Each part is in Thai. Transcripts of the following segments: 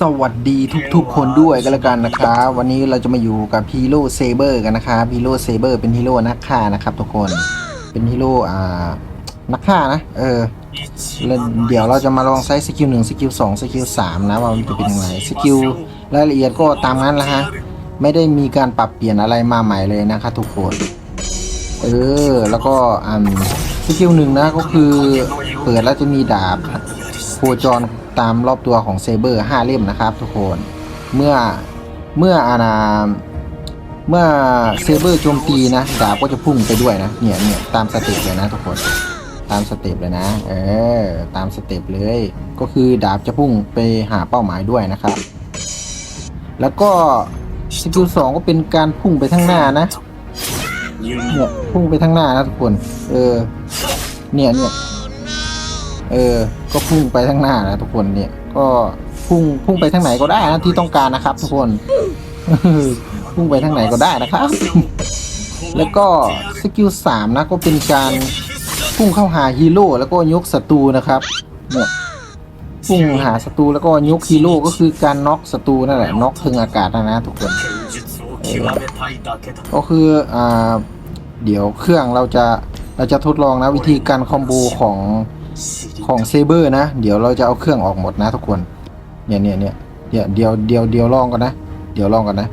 สวัสดีทุกๆ คนด้วยกันแล้วกันนะครับ วันนี้เราจะมาอยู่กับฮีโร่เซเบอร์กันนะครับฮีโร่เซเบอร์เป็นฮีโร่นักฆ่านะครับ ทุกคนเป็นฮีโร่อ่านักฆ่านะ เออแล้วเดี๋ยวเราจะมาลองใช้สกิลหนึ่งสกิลสองสกิลสามนะว่ามันจะเป็นยังไงสกิลรายละเอียดก็ตามนั้นแหละฮะไม่ได้มีการปรับเปลี่ยนอะไรมาใหม่เลยนะครับทุกคน เออ แล้วก็อ่าสกิลหนึ่งนะก็คือเปิดแล้วจะมีดาบโคจร ตามรอบตัวของเซเบอร์ห้าเล่มนะครับทุกคน เมื่อเมื่ออาณาเมื่อเซเบอร์โจมตีนะดาบก็จะพุ่งไปด้วยนะเนี่ยเนี่ยตามสเต็ปเลยนะทุกคน ตามสเต็ปเลยนะ เออตามสเต็ปเลย ก็คือดาบจะพุ่งไปหาเป้าหมายด้วยนะครับ แล้วก็สกิลสองก็เป็นการพุ่งไปข้างหน้านะเนี่ยพุ่งไปข้างหน้านะทุกคน เออ เนี่ยเนี่ย เออ ก็พุ่งไปข้างหน้านะทุกคนเนี่ย ก็พุ่งพุ่งไปทางไหนก็ได้นะที่ต้องการนะครับ ทุกคน พุ่งไปทางไหนก็ได้นะครับ แล้วก็สกิลสามนะก็เป็นการพุ่งเข้าหาฮีโร่แล้วก็ยกศัตรูนะครับเนี่ยพุ่งหาศัตรูแล้วก็ยกฮีโร่ก็คือการน็อกศัตรูนั่นแหละน็อกถึงอากาศนะนะทุกคนก็คืออ่าเดี๋ยวเครื่องเราจะเราจะทดลองนะวิธีการคอมโบของ ของเซเบอร์นะ เดี๋ยวเราจะเอาเครื่องออกหมดนะทุกคน เนี่ยเนี่ยเนี่ยเดี๋ยวเดี๋ยวเดี๋ยวเดี๋ยวลองกันนะ เดี๋ยวลองกันนะ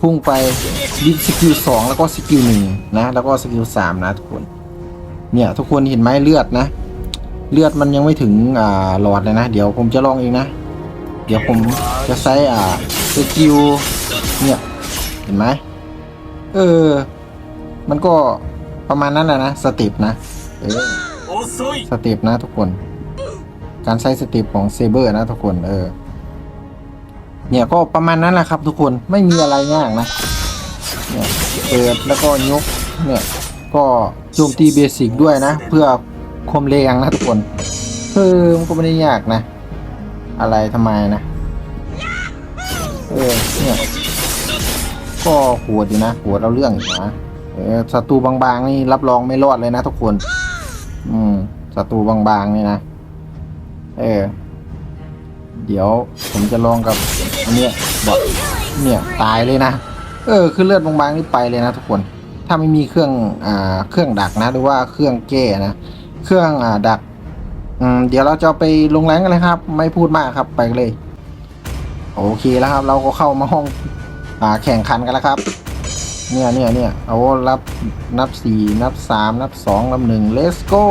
พุ่งไปดิสกิลสองแล้วก็สกิลหนึ่งนะ แล้วก็สกิลสามนะทุกคน เนี่ยทุกคนเห็นไหมเลือดนะ เลือดมันยังไม่ถึงอ่าหลอดเลยนะ เดี๋ยวผมจะลองเองนะ เดี๋ยวผมจะใช้อ่าสกิลเนี่ยเห็นไหมเออ มันก็ประมาณนั้นแหละนะสเต็ปนะ เออ สเต็ปนะทุกคน การใช้สเต็ปของเซเบอร์นะทุกคนเออ เนี่ยก็ประมาณนั้นแหละครับ ทุกคนไม่มีอะไรยากนะเนี่ยเปิดแล้วก็ยกเนี่ยก็โจมตีเบสิกด้วยนะ เพื่อคมแรงนะทุกคนเออมันก็ไม่ได้ยากนะ อะไรทำไมนะเออเนี่ยก็หดอยู่นะโหดเอาเรื่องนะเออศัตรูบางๆนี่รับรองไม่รอดเลยนะทุกคน อืมศัตรูบางๆนี่นะ เออ เดี๋ยวผมจะลองกับอันเนี้ยบอทเนี่ยตายเลยนะ เออ คือเลือดบางๆนี่ไปเลยนะทุกคน ถ้าไม่มีเครื่อง อ่า เครื่องดักนะ หรือว่าเครื่องแก้นะ เครื่อง อ่า ดัก อืม เดี๋ยวเราจะไปลงแรงกันเลยครับ ไม่พูดมากครับ ไปเลย โอเคแล้วครับ เราก็เข้ามาห้อง อ่า แข่งขันกันแล้วครับ เนี่ยเนี่ยเนี่ยเอารับนับสี่นับสามนับสองนับหนึ่ง let's go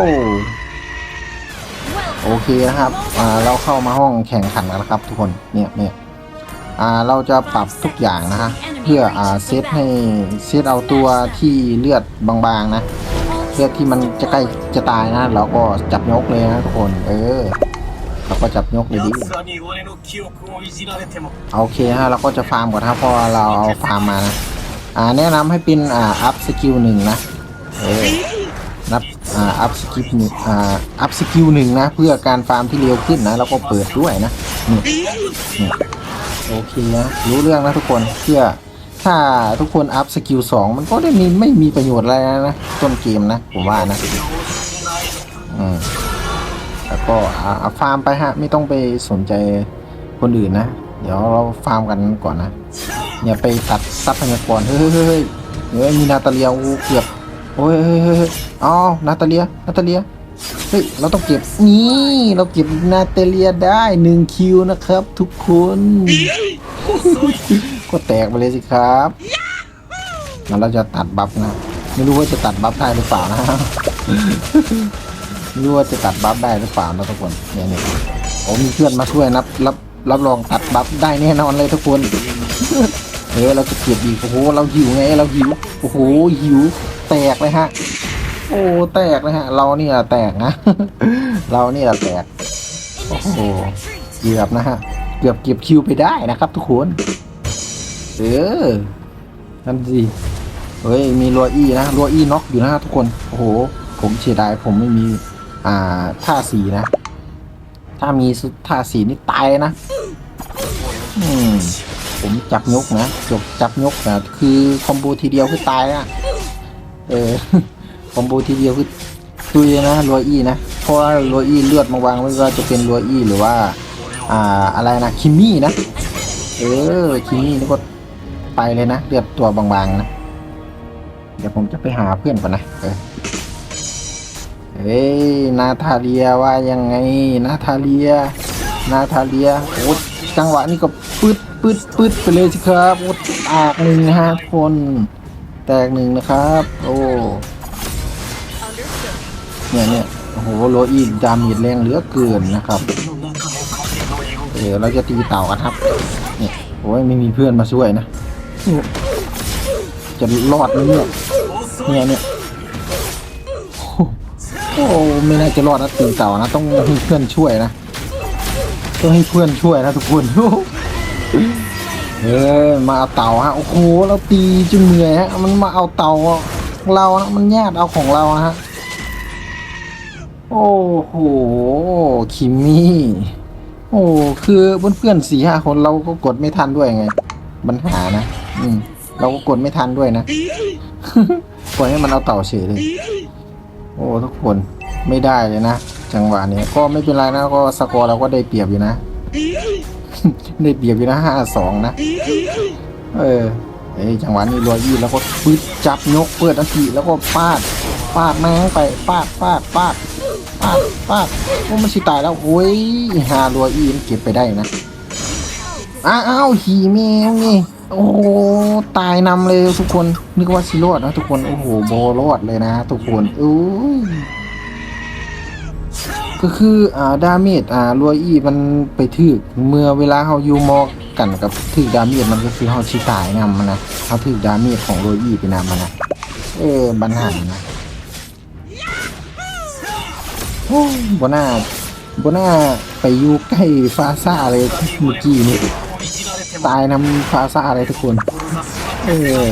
โอเคนะครับอ่าเราเข้ามาห้องแข่งขันแล้วครับทุกคนเนี่ยเนี่ยอ่าเราจะปรับทุกอย่างนะฮะเพื่ออ่าเซตให้เซตเอาตัวที่เลือดบางๆนะเลือดที่มันจะใกล้จะตายนะ เราก็จับยกเลยนะทุกคนเออเราก็จับยกเลยดิโอเคฮะเราก็จะฟาร์มก่อนครับเพราะเราเอาฟาร์มมานะ อ่าแนะนำให้เป็นอ่าอัพสกิลหนึ่งนะเออนับอ่าอัพสกิลหนึ่งอ่าอัพสกิลหนึ่งนะ เพื่อการฟาร์มที่เร็วขึ้นนะแล้วก็เปิดด้วยนะนี่นี่โอเคนะรู้เรื่องนะทุกคนเพื่อถ้าทุกคนอัพสกิลสองมันก็ได้มีไม่มีประโยชน์อะไรนะต้นเกมนะผมว่านะอืมแล้วก็อ่าฟาร์มไปฮะ ไม่ต้องไปสนใจคนอื่นนะ เดี๋ยวเราฟาร์มกันก่อนนะ อย่าไปตัดทรัพยากรเฮ้ยเฮ้ยเฮ้ยเฮ้ยมีนาตาเลียอูเกือบโอ้ยเฮ้ยเฮ้ยเฮ้ยอ๋อนาตาเลียนาตาเลียเฮ้ยเราต้องเก็บนี่เราเก็บนาตาเลียได้หนึ่งคิวนะครับ ทุกคนก็แตกไปเลยสิครับแล้วเราจะตัดบัฟนะไม่รู้ว่าจะตัดบัฟได้หรือเปล่านะไม่รู้ว่าจะตัดบัฟได้หรือเปล่านะทุกคนเนี่ยเนี่ยโอ้มีเพื่อนมาช่วยนับรับรับรองตัดบัฟได้แน่นอนเลยทุกคน เออเราจะเก็บอีกโอ้โหเราหิวไงเราหิวโอ้โหหิวแตกเลยฮะ โอ้แตกเลยฮะ เราเนี่แหละแตกนะ เรานี่แหละแตกโอ้โหเกือบนะฮะเกือบเก็บคิวไปได้นะครับ ทุกคนเออนั่นสิเฮ้ยมีรัวอี้นะรัวอี้น็อกอยู่นะฮะทุกคนโอ้โห ผมเสียดายผมไม่มีอ่าท่าสีนะ ถ้ามีท่าสีนี่ตายเลยนะอืม ผมจับยกนะจบจับยกนะคือคอมโบทีเดียวคือตายอะเออคอมโบทีเดียวคือตุยนะรัวอี้นะเพราะว่ารัวอี้เลือดมาวางไม่ว่าจะเป็นรัวอี้หรือว่า อ่าอะไรนะคิมมี่นะเออคิมมี่นี่ก็ไปเลยนะเลือดตัวบางๆนะเดี๋ยวผมจะไปหาเพื่อนก่อนนะเออเฮ้ยนาทาเลียว่ายังไงนาทาเลียนาทาเลียโอ้จังหวะนี้ก็ปืด ปืดปืดไปเลยสิครับโอ้แตกหนึ่งนะฮะทุกคน แตกหนึ่งนะครับ โอ้ เนี่ยเนี่ยโอ้โหโรอีดามีดแรงเหลือเกินนะครับ เออเราจะตีเต่ากันครับ เนี่ยโอ้ยไม่มีเพื่อนมาช่วยนะ จะรอดไหมเนี่ยเนี่ยเนี่ยโอ้โอ้ไม่น่าจะรอดนะตีเต่านะ ต้องให้เพื่อนช่วยนะ ต้องให้เพื่อนช่วยนะทุกคน เออมาเอาเต่าฮะโอ้โหเราตีจนเหนื่อยฮะมันมาเอาเต่าเรานะมันแยกเอาของเราฮะโอ้โหคิมมี่โอ้คือเพื่อนๆสี่ห้าคนเราก็กดไม่ทันด้วยไงปัญหานะอืมเราก็กดไม่ทันด้วยนะปล่อยให้มันเอาเต่าเฉยเลย โอ้ทุกคนไม่ได้เลยนะจังหวะนี้ก็ไม่เป็นไรนะก็สกอร์เราก็ได้เปรียบอยู่นะ ได้เปรียบอยู่นะห้าสองนะ เออเอ้ยจังหวะนี้รอยยี่แล้วก็ปึ๊ดจับยกเปิดอันทีแล้วก็ปาดปาดแม่งไปปาดปาดปาดปาดปาดโอ้มันสิตายแล้วโอ้ยหารอยอีมันเก็บไปได้นะอ้าวหีแมวนี่โอ้โหตายนำเลยทุกคนนึกว่าสิรอดนะทุกคนโอ้โหโบรอดเลยนะ ทุกคนโอ้ย ก็คืออ่าดาเมจอ่ารัวอีมันไปถึกเมื่อเวลาเฮาอยู่มอกกันกับถึกดาเมจมันก็คือเฮาสิตายนำมันนะเฮาถึกดาเมจของรัวอีไปนำมันนะเออบันหันนะโอ้ยบน่าบน่าไปอยู่ใกล้ฟาซ่าเลยเมื่อกี้นี่ตายนำฟาซ่าเลยทุกคนเออ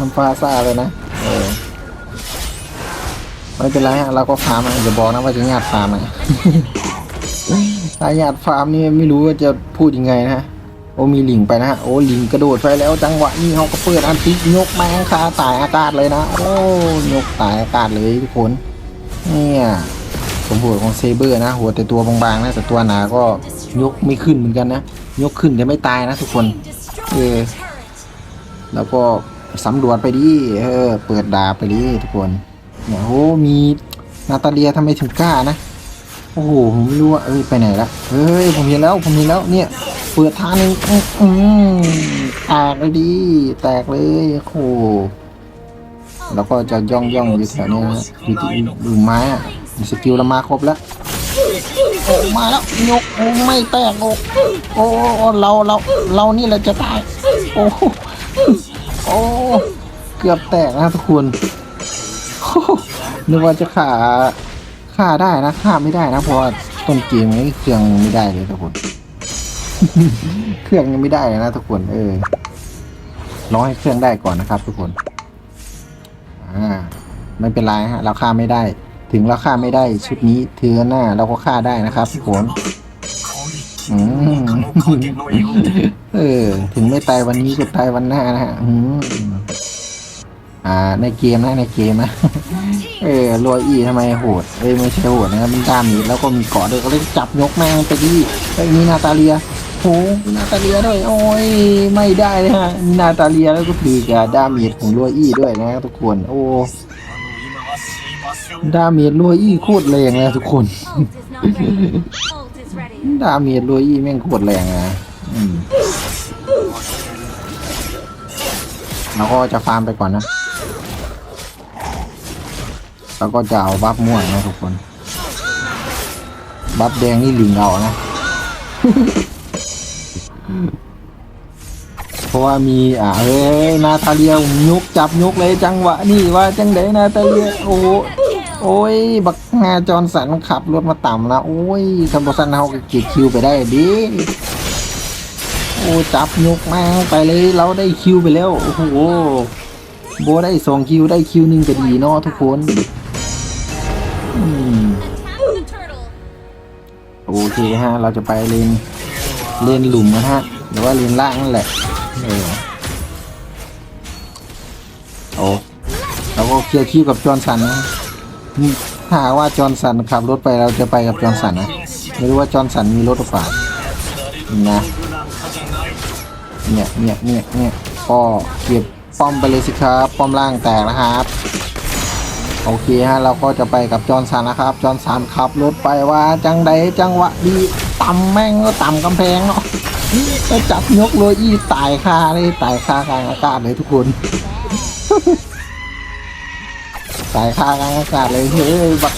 นำฟาซ่าเลยนะเออ ไม่เป็นไรฮะเราก็ฟาร์มอย่าบอกนะว่าจะญาติฟาร์มนะถ้าญาติฟาร์มนี่ไม่รู้ว่าจะพูดยังไงนะฮะโอ้มีลิงไปนะฮะโอ้ลิงกระโดดไปแล้วจังหวะนี้เขาก็เปิดอันติยกแมงคาตายอากาศเลยนะ โอ้ยกตายอากาศเลยทุกคนเนี่ยผมหัวของเซเบอร์นะ หัวแต่ตัวบางๆนะแต่ตัวหนาก็ยกไม่ขึ้นเหมือนกันนะ ยกขึ้นแต่ไม่ตายนะทุกคนเออแล้วก็สำรวจไปดิเออเปิดดาบไปดิทุกคน เนี่ยโอ้มีนาตาเลียทำไมถึงกล้านะ โอ้โหผมไม่รู้ว่าเอ้ยไปไหนละเฮ้ยผมเห็นแล้วผมเห็นแล้วเนี่ยเปิดทางหนึงอืมแตกเลยดิแตกเลยโอ้โหแล้วก็จะย่องย่องอยู่แถวนี้นะอยู่ที่อยู่ไม้อะสกิลเรามาครบแล้วโอ้มาแล้วยกโอ้ไม่แตกโอ้โอ้เราเราเรานี่แหละจะตาย โอ้โอ้เกือบแตกนะทุกคน นึกว่าจะฆ่าฆ่าได้นะฆ่าไม่ได้นะเพราะว่าต้นเกมนี้เครื่องไม่ได้เลยทุกคน เครื่องยังไม่ได้เลยนะทุกคนเออรอให้เครื่องได้ก่อนนะครับ ทุกคนอ่าไม่เป็นไรฮะเราฆ่าไม่ได้ ถึงเราฆ่าไม่ได้ชุดนี้เทือหน้าเราก็ฆ่าได้นะครับทุกคนเออ ถึงไม่ตายวันนี้ก็ตายวันหน้านะฮะ อืมอ่าในเกมนะในเกมนะเออรวยอีทำไมโหดเอ้ยไม่ใช่โหดนะครับมันดามีแล้วก็มีเกาะด้วยก็เลยจับยกแม่งไปดิไอ้ยมีนาตาเลียโหมีนาตาเลียด้วยโอ้ยไม่ได้เลยฮะมีนาตาเลียแล้วก็ถือกับดาเมจของรวยอีด้วยนะทุกคนโอ้ดาเมจรวยอีโคตรแรงเลยทุกคน Ult is not ready. Ult is ready. ดาเมจรวยอีแม่งโคตรแรงนะอืมแล้วก็จะฟาร์มไปก่อนนะ แล้วก็จะเอาบัฟม่วงนะทุกคน บัฟแดงนี่ลิงเอานะ เพราะว่ามีอ่าเอ้ยนาตาเลียยุกจับยุกเลยจังหวะนี่ว่าจังไดนาตาเลียโอ้โอ้ย บักงาจอนสันขับรถมาต่ำนะโอ้ยคับอสันเฮาก็เก็บคิวไปได้ดิโอ้จับยกมาไปเลยเราได้คิวไปแล้ว โอ้โหโบได้สองคิวได้คิวหนึ่งก็ดีเนาะทุกคน โอเคฮะ เราจะไปเลนเลนหลุมนะฮะ หรือว่าเลนล่างนั่นแหละ เออ โอ้เราก็เคลียร์คิวกับจอร์นสันนะถ้าว่าจอร์นสันขับรถไปเราจะไปกับจอร์นสันนะ ไม่รู้ว่าจอร์นสันมีรถหรือเปล่านะเนี่ยเนี่ยเนี่ยเนี่ยก็เก็บป้อมไปเลยสิครับ ป้อมล่างแตกนะครับ โอเคฮะเราก็จะไปกับจอร์นสันนะครับ จอร์นสันขับรถไปว่าจังใดจังหวะดีต่ำแม่งก็ต่ำกำแพงเนาะก็จับยกโรยอีตายคาเลยตายคากลางอากาศเลยทุกคนตายคากลางอากาศเลยเฮ้ยบัก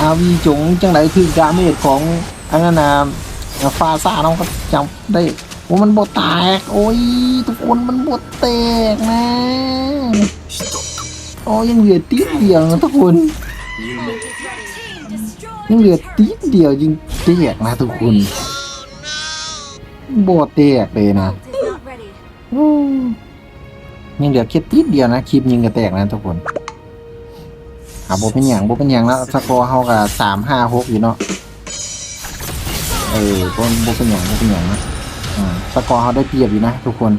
อาวีจงจังไดคือดาเมจของอันนั้นนะฟาซาน้องก็จำได้โอ้มันบดแตก โอ้ยทุกคนมันบดแตกนะ โอ้ยังเหลือติดเดียวนะทุกคนยังเหลือติดเดียวยิงแตกนะทุกคนบดแตกเลยนะยังเหลือแค่ติดเดียวนะคลิปยิงกระแตกนะทุกคนอะโบเป็นอย่างโบเป็นอย่างแล้วสกอร์เฮากับสามห้าหกอยู่เนาะเออโบโบเป็นอย่างโบเป็นอย่างนะสกอร์เฮาได้เปรียบอยู่นะทุกคน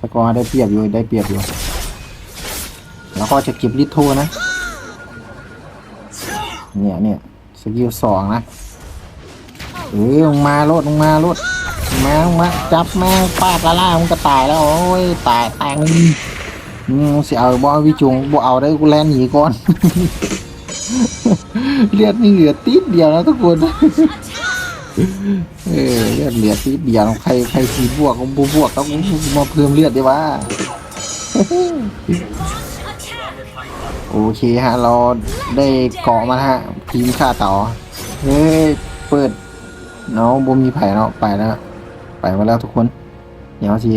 สกอร์ได้เปรียบอยู่ได้เปรียบอยู่ แล้วก็จะเก็บลิทโทนะ เนี่ยเนี่ยสกิลสองนะเออลงมาลดลงมาลดมาลงมาจับแม่งฟาดละล่ามันก็ตายแล้วโอ้ยตายตายมึงอืมสิเอาบอวิจุงบ่เอาได้กูแลนหนีก่อนเลือดนี่เหลือติดเดียวนะทุกคนเออเลือดเหลือติดเดียวใครใครสีบวกก็บบวกก็มาเพิ่มเลือดดีว่า โอเคฮะ เราได้เกาะมาฮะทีมข่าเต่อเฮ้ย เปิดเนาะบ่มีไผ่เนาะไปแล้วไปมาแล้วทุกคนเดี๋ยวที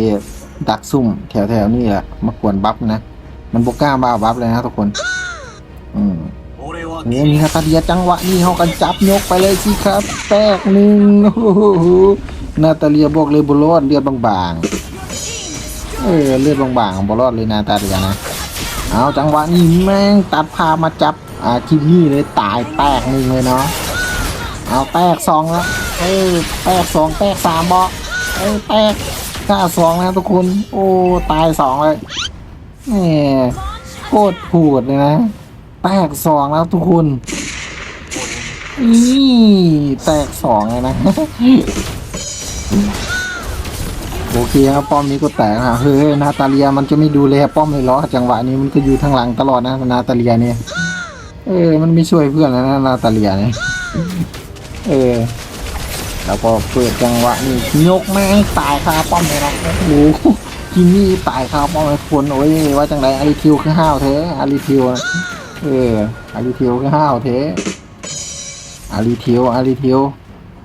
ดักซุ่มแถวแถวๆนี่แหละมากวนบัฟนะ มันบกล้าบ้าบัฟเลยนะทุกคน อืมนี่มีฮาตาเดียจังหวะนี้เขากันจับยกไปเลยสิครับ แตกหนึ่งโอ้โหนาตาเลียบอกเลยบุรอดเลือดบางๆเออเลือดบางๆบุรอดเลยนาตาเลียนะ เอาจังหวะนี้แม่งตัดพามาจับอาคิมี่เลยตายแตกหนึ่งเลยเนาะเอาแตกสองแล้วเอ้แตกสองแตกสามบอเอ้แตกห้าสองนะทุกคนโอ้ตายสองเลยแหมโคตรโหดเลยนะแตกสองแล้วทุกคนนี่แตกสองเลยนะ โอเคครับป้อมนี้ก็แตกนะเฮ้ยนาตาเลียมันจะไม่ดูแลป้อมเลยเหรอจังหวะนี้มันก็อยู่ทางหลังตลอดนะนาตาเลียเนี่ยเออ มันไม่ช่วยเพื่อนแล้วนะนาตาเลียเนี่ยเออ แล้วก็เปิดจังหวะนี้ยกแม่งตายคาป้อมเลยนะโอ้โหกินนี่ตายคาป้อมเลยคนโอ้ยว่าจังไรอาริทิวคือห้าวเทอาริทิวเอออาริทิวคือห้าวเทอาริทิวอาริทิว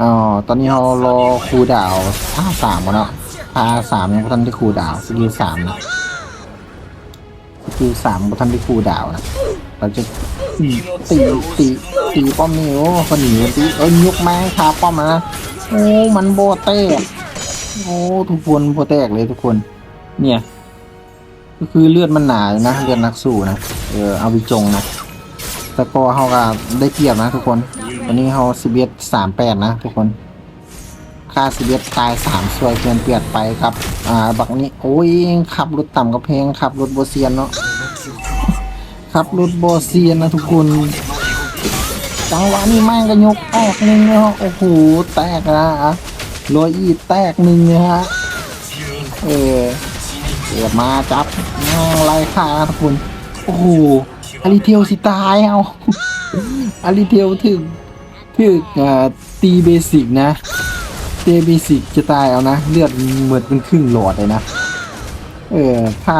อ๋อตอนนี้เรารอครูดาวท่าสามวะเนาะ พาสามยังบ่ทันได้คูดาวสกิลสามนะสกิลสามบ่ทันได้คูดาวนะเราจะตีตีตีตีป้อมนี่โอ้คนหนีตีเอ้ยยุกแม่งคาป้อมนะโอ้มันโบเตกโอ้ทุกคนโบแตกเลยทุกคน เนี่ย ก็คือเลือดมันหนาอยู่นะเลือดนักสู้นะเออเอาวิจงนะแต่ก็เขาก็ได้เปรียบนะทุกคนตอนนี้เขาสิบเอ็ดสามแปดนะทุกคน ค่าสิเอ็ดตายสามสวยเกินเปลี่ยดไปครับ อ่า บักนี้ โอ้ยขับรถต่ำกับเพลงขับรถโบเซียนเนาะขับรถโบเซียนนะทุกคน จังหวะนี้แม่งก็ยกแตกหนึ่งเนาะโอ้โห แตกนะโรยอีแตกหนึ่งนะฮะ เออเกิดมาจับแม่งไล่ฆ่านะทุกคน โอ้โหอาริเทียวสิตายเอาอาริเทียวถึงถึงอ่าตีเบสิกนะ เตเบสิกจะตายเอานะ เลือดเหมือนเป็นครึ่งหลอดเลยนะ เออ ถ้า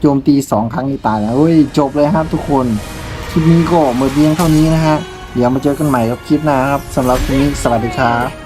โจมตีสองครั้งนี่ตายนะเฮ้ย จบเลยครับทุกคน คลิปนี้ก็หมดเพียงเท่านี้นะฮะ เดี๋ยวมาเจอกันใหม่กับคลิปหน้าครับสำหรับคลิปนี้สวัสดีครับ